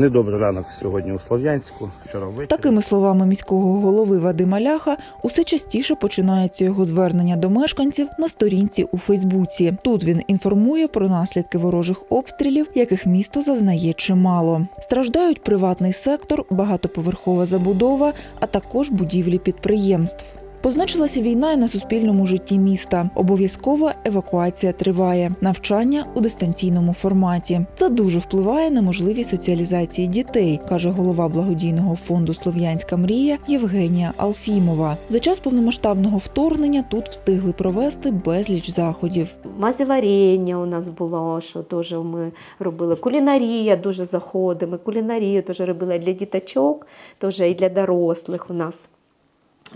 Недобрий ранок сьогодні у Слов'янську. Вчора ввечері. Такими словами міського голови Вадима Ляха, усе частіше починаються його звернення до мешканців на сторінці у Фейсбуці. Тут він інформує про наслідки ворожих обстрілів, яких місто зазнає чимало. Страждають приватний сектор, багатоповерхова забудова, а також будівлі підприємств. Позначилася війна і на суспільному житті міста. Обов'язкова евакуація триває, навчання у дистанційному форматі. Це дуже впливає на можливість соціалізації дітей, каже голова благодійного фонду Слов'янська мрія Євгенія Алфімова. За час повномасштабного вторгнення тут встигли провести безліч заходів. Мазеваріння у нас було, що теж ми робили. Кулінарія дуже заходимо. Кулінарію теж робила для діточок, теж і для дорослих у нас.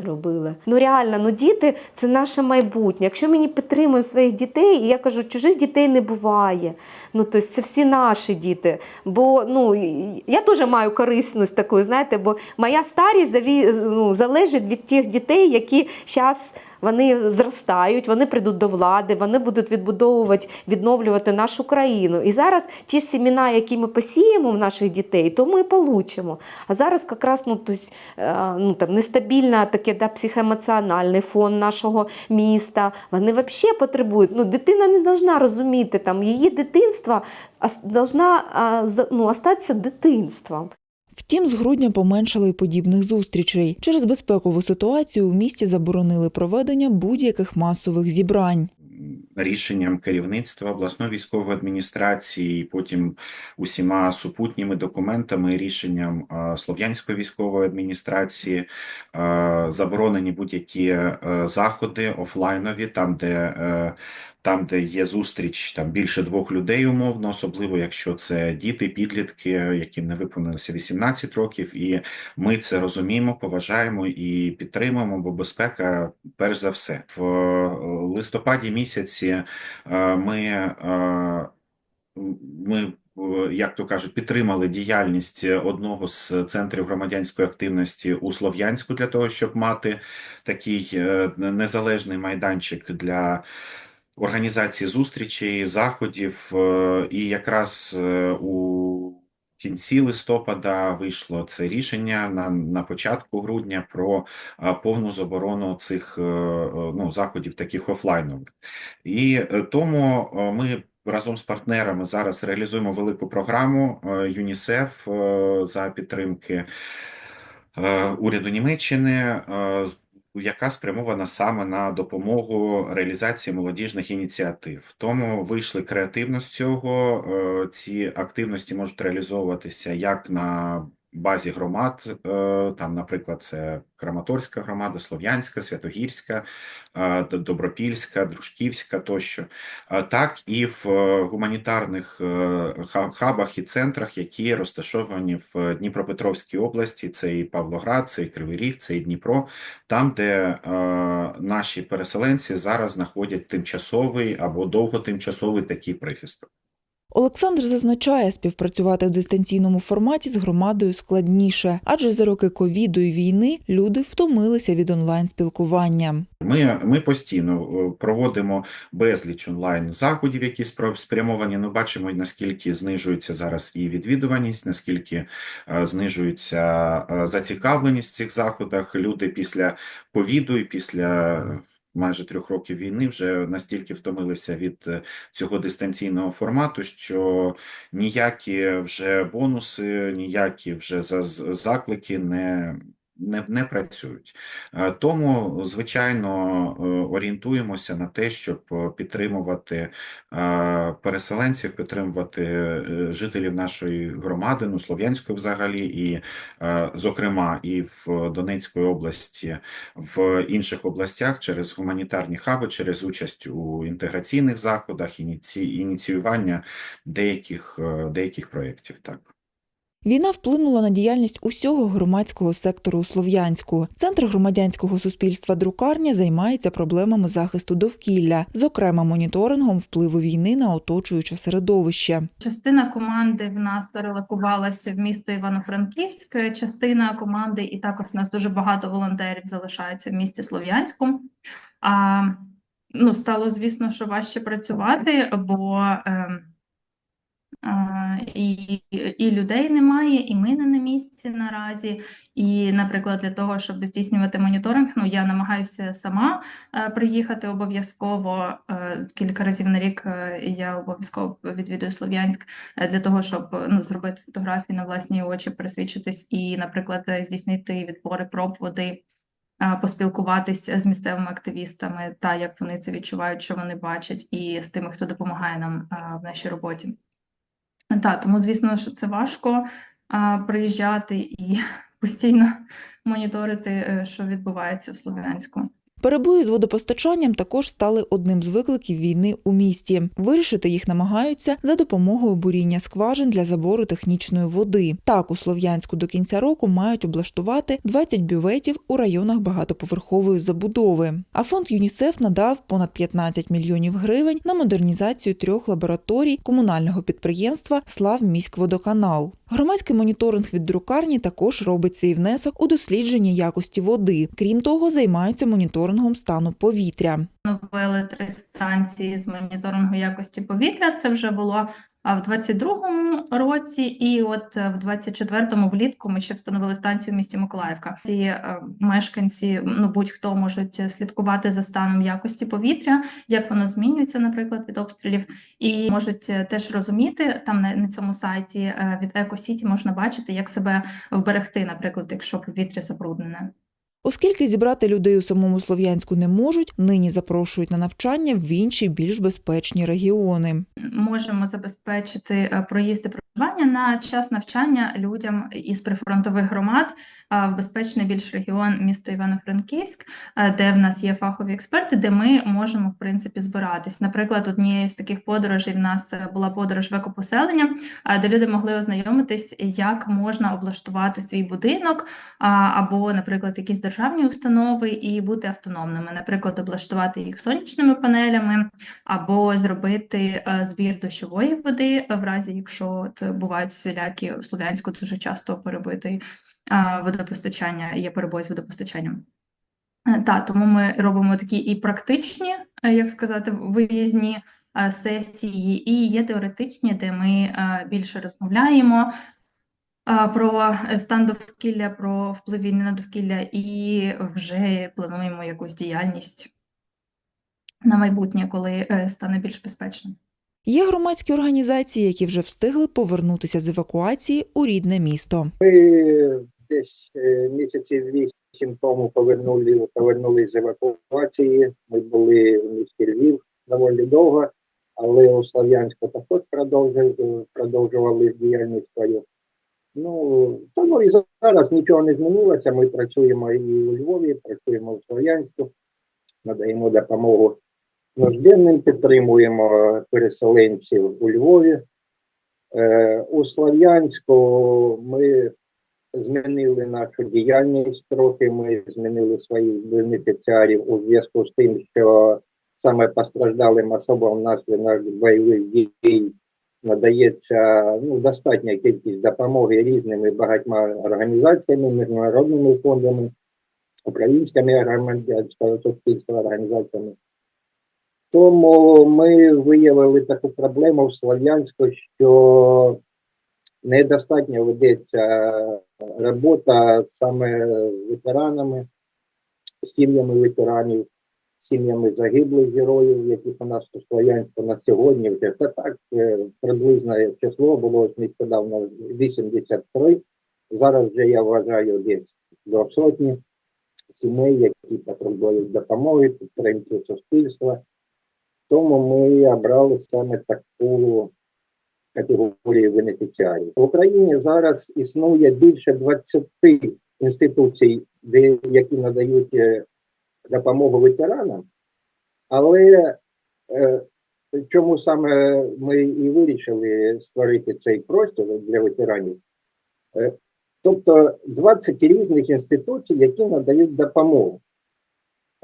Робили. Ну реально, ну діти це наше майбутнє. Якщо ми не підтримуємо своїх дітей, і я кажу, чужих дітей не буває. Ну тобто це всі наші діти. Бо ну я теж маю корисність таку, знаєте, бо моя старість ну, залежить від тих дітей, які зараз вони зростають, вони прийдуть до влади, вони будуть відбудовувати, відновлювати нашу країну. І зараз ті ж семена, які ми посіємо в наших дітей, то ми і получимо. А зараз якраз ну, е, ну, нестабільна таке да, психоемоціональний фон нашого міста. Вони взагалі потребують. Ну, дитина не повинна розуміти, там, її дитинство повинна ну, остатися дитинством. Втім, з грудня поменшало й подібних зустрічей. Через безпекову ситуацію у місті заборонили проведення будь-яких масових зібрань. Рішенням керівництва обласної військової адміністрації, і потім усіма супутніми документами, рішенням Слов'янської військової адміністрації заборонені будь-які е, заходи офлайнові, там, де е, там, де є зустріч там більше двох людей, умовно, особливо якщо це діти, підлітки, яким не виповнилося 18 років, і ми це розуміємо, поважаємо і підтримуємо, бо безпека перш за все в листопаді місяці е, ми. е, Ми, е, як то кажуть, підтримали діяльність одного з центрів громадянської активності у Слов'янську для того, щоб мати такий незалежний майданчик для організації зустрічей, заходів. І якраз у кінці листопада вийшло це рішення на, на початку грудня про е, повну заборону цих е, е, ну, заходів, таких офлайнових. І тому ми разом з партнерами зараз реалізуємо велику програму ЮНІСЕФ за підтримки уряду Німеччини. Яка спрямована саме на допомогу реалізації молодіжних ініціатив. Тому вийшли креативно з цього. Е, Ці активності можуть реалізовуватися як на базі громад, е, там, наприклад, це Краматорська громада, Слов'янська, Святогірська, е, Добропільська, Дружківська тощо, так і в е, гуманітарних е, хабах і центрах, які розташовані в Дніпропетровській області. Це і Павлоград, це і Кривий Ріг, це і Дніпро, там, де е, наші переселенці зараз знаходять тимчасовий або довготимчасовий такий прихисток. Олександр зазначає, співпрацювати в дистанційному форматі з громадою складніше, адже за роки ковіду і війни люди втомилися від онлайн спілкування. Ми, ми постійно е, проводимо безліч онлайн заходів, які спрямовані. Ну, бачимо, наскільки знижується зараз і відвідуваність, наскільки е, знижується е, зацікавленість в цих заходах. Люди після ковіду і після майже трьох років війни вже настільки втомилися від е, цього дистанційного формату, що ніякі вже бонуси, ніякі вже за- заклики не. Не, не працюють. Е, Тому, звичайно, е, орієнтуємося на те, щоб е, підтримувати переселенців, підтримувати жителів нашої громади, ну, Слов'янської взагалі, і, зокрема, і в Донецькій області, в інших областях через гуманітарні хаби, через участь у інтеграційних заходах, ініці, ініціювання деяких, деяких проєктів. Так. Війна вплинула на діяльність усього громадського сектору у Слов'янську. Центр громадянського суспільства друкарня займається проблемами захисту довкілля, зокрема моніторингом впливу війни на оточуюче середовище. Частина команди в нас релокувалася в місто Івано-Франківськ, частина команди, і також в нас дуже багато волонтерів залишається в місті Слов'янську. А, ну, стало, звісно, що важче працювати, бо А, І, і людей немає, і ми не на місці наразі. І, наприклад, для того, щоб здійснювати моніторинг, ну я намагаюся сама е, приїхати обов'язково е, кілька разів на рік. е, Я обов'язково відвідую Слов'янськ для того, щоб ну зробити фотографії на власні очі, пересвідчитись і, наприклад, здійснити відбори проб води. Поспілкуватися з місцевими активістами, та як вони це відчувають, що вони бачать, і з тими, хто допомагає нам в нашій роботі. Так, тому звісно, що це важко а, приїжджати і постійно моніторити, е, що відбувається в Слов'янську. Перебої з водопостачанням також стали одним з викликів війни у місті. Вирішити їх намагаються за допомогою буріння скважин для забору технічної води. Так у Слов'янську до кінця року мають облаштувати 20 бюветів у районах багатоповерхової забудови. А фонд ЮНІСЕФ надав понад 15 мільйонів гривень на модернізацію трьох лабораторій комунального підприємства Славміськводоканал. Громадський моніторинг від друкарні також робить свій внесок у дослідження якості води. Крім того, займаються моніторингом стану повітря. Новили три станції з моніторингу якості повітря. Це вже було в 22-му році, і от е, в 24-му влітку ми ще встановили станцію в місті Миколаївка. Ці е, мешканці, ну будь-хто можуть слідкувати за станом якості повітря, як воно змінюється, наприклад, від обстрілів, і можуть е, теж розуміти там на, на цьому сайті від Екосіті можна бачити, як себе вберегти, наприклад, якщо повітря забруднене. Оскільки зібрати людей у самому Слов'янську не можуть, нині запрошують на навчання в інші більш безпечні регіони. можемо забезпечити е, проїзд і проживання на час навчання людям із прифронтових громад в безпечний більш регіон місто Івано-Франківськ, е, де в нас є фахові експерти, де ми можемо в принципі збиратись. Наприклад, однією з таких подорожей в нас е, була подорож в екопоселення, е, де люди могли ознайомитись, як можна облаштувати свій будинок або, наприклад, якісь державні установи і бути автономними, наприклад, облаштувати їх сонячними панелями або зробити е, збір дощової води, е, в разі якщо от бувають всілякі в Слов'янську дуже часто перебитий е, водопостачання, є перебої з водопостачанням. Та, тому ми робимо такі і практичні, як сказати, виїзні сесії, і є теоретичні, де ми більше розмовляємо про стан довкілля, про вплив війни на довкілля, і вже плануємо якусь діяльність на майбутнє, коли е, стане більш безпечно. Є громадські організації, які вже встигли повернутися з евакуації у рідне місто. Ми десь е, місяців вісім тому повернули, повернулись з евакуації. Ми були в місті Львів доволі довго, але у Слов'янську також продовжували, продовжували діяльність свою. Ну, ну і зараз нічого не змінилося. Ми працюємо і у Львові, працюємо в Слов'янську, надаємо допомогу нужденним, підтримуємо переселенців у Львові. Е, У Слов'янську ми змінили нашу діяльність трохи. Ми змінили своїх бенефіціарів у зв'язку з тим, що саме постраждалим особам внаслідок бойових дій надається ну, достатня кількість допомоги різними багатьма організаціями, міжнародними фондами, українськими організаціями, суспільства організаціями. Тому ми виявили таку проблему в Слов'янську, що недостатньо ведеться робота саме з ветеранами, сім'ями ветеранів, сім'ями загиблих героїв, яких у нас у Слов'янську на сьогодні вже це так е, приблизне число було нещодавно 83. Зараз вже я вважаю десь до сотні сімей, які потребують допомоги, підтримки суспільства. Тому ми обрали саме таку категорію бенефіціарів. В Україні зараз існує більше 20 інституцій, де, які надають е, допомогу ветеранам, але е, чому саме ми і вирішили створити цей простір для ветеранів? Е, тобто 20 різних інституцій, які надають допомогу.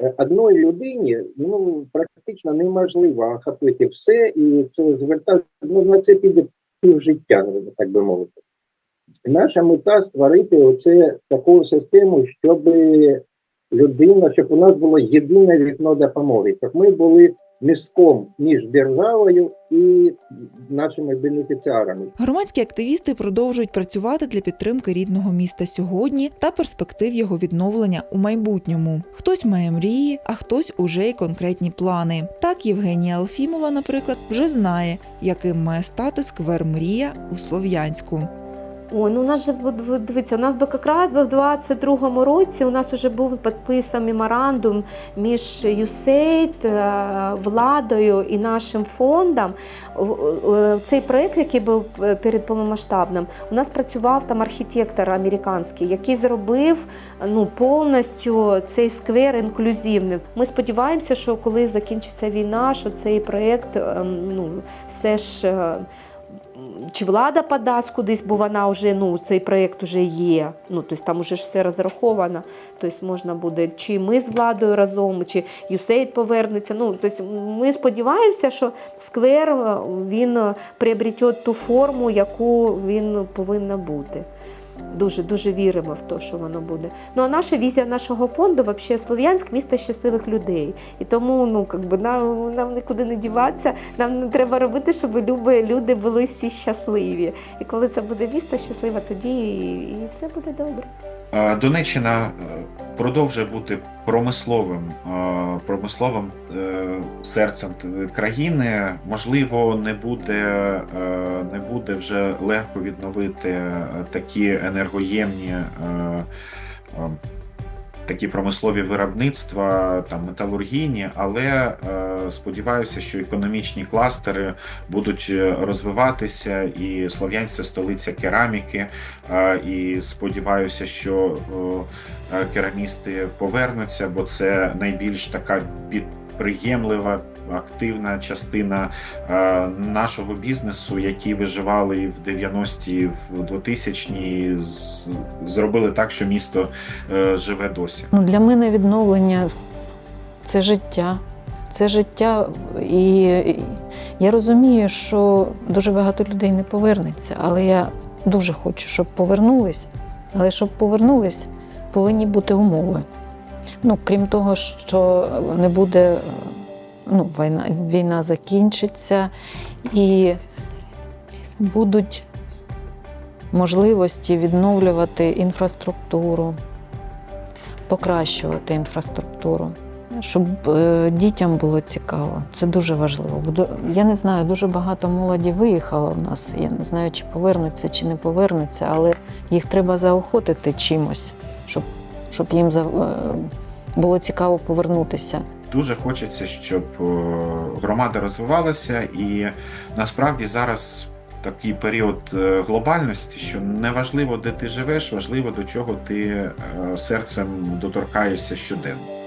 Е, Одної людині ну, практично неможливо охопити все, і це звертати ну, на це піде півжиття, так би мовити. Наша мета створити оце таку систему, щоб людина, щоб у нас було єдине вікно допомоги, щоб ми були містком між державою і нашими бенефіціарами. Громадські активісти продовжують працювати для підтримки рідного міста сьогодні та перспектив його відновлення у майбутньому. Хтось має мрії, а хтось уже й конкретні плани. Так Євгенія Алфімова, наприклад, вже знає, яким має стати сквер Мрія у Слов'янську. Ой, ну у нас же дивіться, у нас би якраз би в 22-му році у нас вже був підписаний меморандум між USAID, е, владою і нашим фондом. Е, Цей проект, який був е, перед повномасштабним, у нас працював там архітектор американський, який зробив ну повністю цей сквер інклюзивним. Ми сподіваємося, що коли закінчиться війна, що цей проект ем, ну все ж. Чи влада подасть кудись, бо вона вже ну цей проєкт вже є. Ну тобто там вже все розраховано. Тобто можна буде чи ми з владою разом, чи юсейд повернеться. Ну тобто ми сподіваємося, що сквер е, він приобретет ту форму, яку він повинен бути. Дуже дуже віримо в те, що воно буде. Ну а наша візія нашого фонду взагалі Слов'янськ місто щасливих людей. І тому ну якби нам, нам нікуди не діватися. Нам не треба робити, щоб люби, люди були всі щасливі. І коли це буде місто щасливе, тоді і, і все буде добре. Донеччина е, продовжує бути промисловим, е, промисловим е, серцем країни. Можливо, не буде, не буде вже легко відновити такі енергоємні. Такі промислові виробництва, там металургійні, але е, сподіваюся, що економічні кластери будуть е, розвиватися, і Слов'янськ це столиця кераміки. Е, І сподіваюся, що керамісти повернуться, бо це найбільш така підприємлива, активна частина е, нашого бізнесу, які виживали в 90-ті, в 2000-ті, з- зробили так, що місто е, живе досі. Ну, для мене відновлення це життя. Це життя, і я розумію, що дуже багато людей не повернеться, але я дуже хочу, щоб повернулись. Але щоб повернулись, повинні бути умови. Ну, крім того, що не буде, ну, війна, війна закінчиться і будуть можливості відновлювати інфраструктуру, покращувати інфраструктуру, щоб е, дітям було цікаво. Це дуже важливо. Я не знаю, дуже багато молоді виїхало в нас. Я не знаю, чи повернуться, чи не повернуться, але їх треба заохотити чимось, щоб, щоб їм за- е, було цікаво повернутися. Дуже хочеться, щоб е, громада розвивалася, і насправді зараз такий період е, глобальності, що не важливо, де ти живеш, важливо до чого ти е, серцем доторкаєшся щоденно.